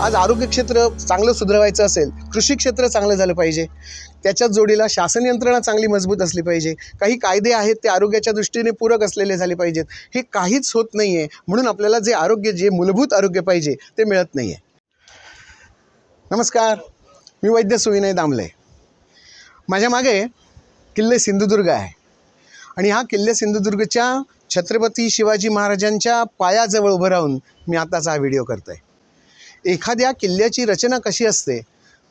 आज आरोग्य क्षेत्र चांगलं सुधारवायचं असेल कृषी क्षेत्र चांगलं झालं पाहिजे. त्याच्याच जोडीला शासन यंत्रणा चांगली मजबूत असली पाहिजे. काही कायदे आहेत ते आरोग्याच्या दृष्टीने पूरक असलेले झाले पाहिजेत. हे काहीच होत नाही आहे म्हणून आपल्याला जे आरोग्य जे मूलभूत आरोग्य पाहिजे ते मिळत नाही आहे नमस्कार. मी वैद्य सुविनय दामले. माझ्या मागे किल्ले सिंधुदुर्ग आहे. आणि हा किल्ले सिंधुदुर्गच्या छत्रपती शिवाजी महाराजांच्या पायाजवळ उभं राहून मी आताचा हा व्हिडिओ करतो आहे एखाद्या किल्ल्याची रचना कशी असते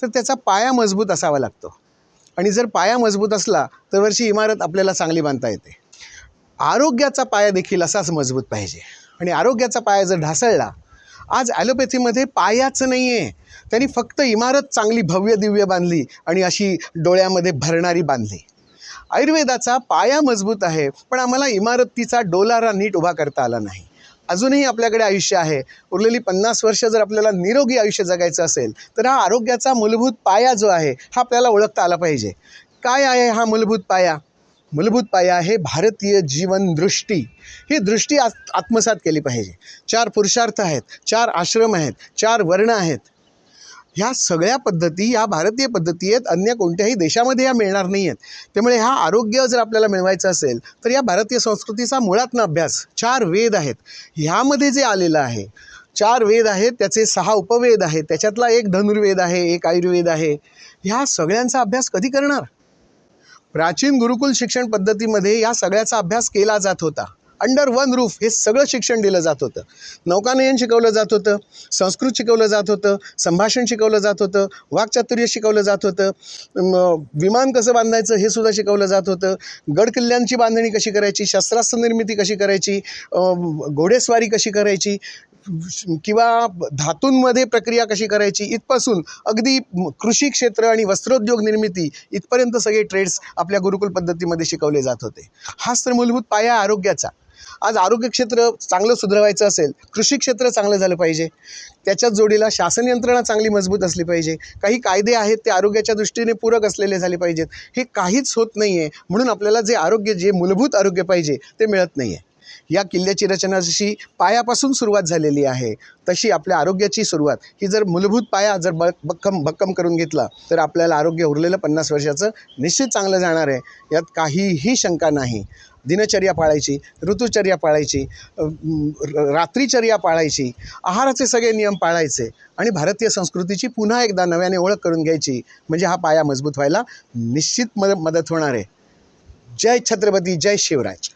तर त्याचा पाया मजबूत असावा लागतो. आणि जर पाया मजबूत असला तर वरची इमारत आपल्याला चांगली बांधता येते. आरोग्याचा पाया देखील असाच मजबूत पाहिजे. आणि आरोग्याचा पाया जर ढासळला आज ॲलोपॅथीमध्ये पायाच नाही आहे त्यांनी फक्त इमारत चांगली भव्य दिव्य बांधली आणि अशी डोळ्यामध्ये भरणारी बांधली. आयुर्वेदाचा पाया मजबूत आहे पण आम्हाला इमारतीचा डोलारा नीट उभा करता आला नाही. अजूनही आपल्याकडे आयुष्य आहे. उरलेली पन्नास वर्ष जर आपल्याला निरोगी आयुष्य जगायचं असेल तर हा आरोग्याचा मूलभूत पाया जो आहे हा आपल्याला ओळखता आला पाहिजे. काय आहे हा मूलभूत पाया? मूलभूत पाया आहे भारतीय जीवन दृष्टी. ही दृष्टी आत आत्मसात केली पाहिजे. चार पुरुषार्थ आहेत चार आश्रम आहेत चार वर्ण आहेत. ह्या सगळ्या पद्धती ह्या भारतीय पद्धती आहेत. अन्य कोणत्याही देशामध्ये या मिळणार नाही आहेत त्यामुळे हा आरोग्य जर आपल्याला मिळवायचं असेल तर या भारतीय संस्कृतीचा मुळातनं अभ्यास चार वेद आहेत. ह्यामध्ये जे आलेलं आहे चार वेद आहेत त्याचे सहा उपवेद आहेत त्याच्यातला एक धनुर्वेद आहे एक आयुर्वेद आहे. ह्या सगळ्यांचा अभ्यास कधी करणार? प्राचीन गुरुकुल शिक्षण पद्धतीमध्ये या सगळ्याचा अभ्यास केला जात होता. अंडर वन रूफ हे सगळं शिक्षण दिलं जात होतं. नौकानयन शिकवलं जात होतं संस्कृत शिकवलं जात होतं संभाषण शिकवलं जात होतं वाक्चातुर्य शिकवलं जात होतं विमान कसं बांधायचं हे सुद्धा शिकवलं जात होतं गडकिल्ल्यांची बांधणी कशी करायची शस्त्रास्त्र निर्मिती कशी करायची घोडेस्वारी कशी करायची किंवा धातूंमध्ये प्रक्रिया कशी करायची इथपासून अगदी कृषी क्षेत्र आणि वस्त्रोद्योग निर्मिती इथपर्यंत सगळे ट्रेड्स आपल्या गुरुकुल पद्धतीमध्ये शिकवले जात होते. हाच तर मूलभूत पाया आरोग्याचा. आज आरोग्य क्षेत्र चांगलं सुधारवायचं असेल कृषी क्षेत्र चांगलं झालं पाहिजे त्याच्याच जोडीला शासन यंत्रणा चांगली मजबूत असली पाहिजे काही कायदे आहेत ते आरोग्याच्या दृष्टीने पूरक असलेले झाले पाहिजेत हे काहीच होत नाही आहे म्हणून आपल्याला जे आरोग्य जे मूलभूत आरोग्य पाहिजे ते मिळत नाही आहे या किल्ल्याची रचना जशी पायापासून सुरुवात झालेली आहे तशी आपल्या आरोग्याची सुरुवात. ही जर मूलभूत पाया जर बळ भक्कम भक्कम करून घेतला तर आपल्याला आरोग्य उरलेलं पन्नास वर्षाचं निश्चित चांगलं जाणार आहे. यात काहीही शंका नाही. दिनचर्या पाळायची ऋतुचर्या पाळायची रात्रीचर्या पाळायची आहाराचे सगळे नियम पाळायचे आणि भारतीय संस्कृतीची पुन्हा एकदा नव्याने ओळख करून घ्यायची म्हणजे हा पाया मजबूत व्हायला निश्चित मद मदत होणार आहे. जय छत्रपती जय शिवराज.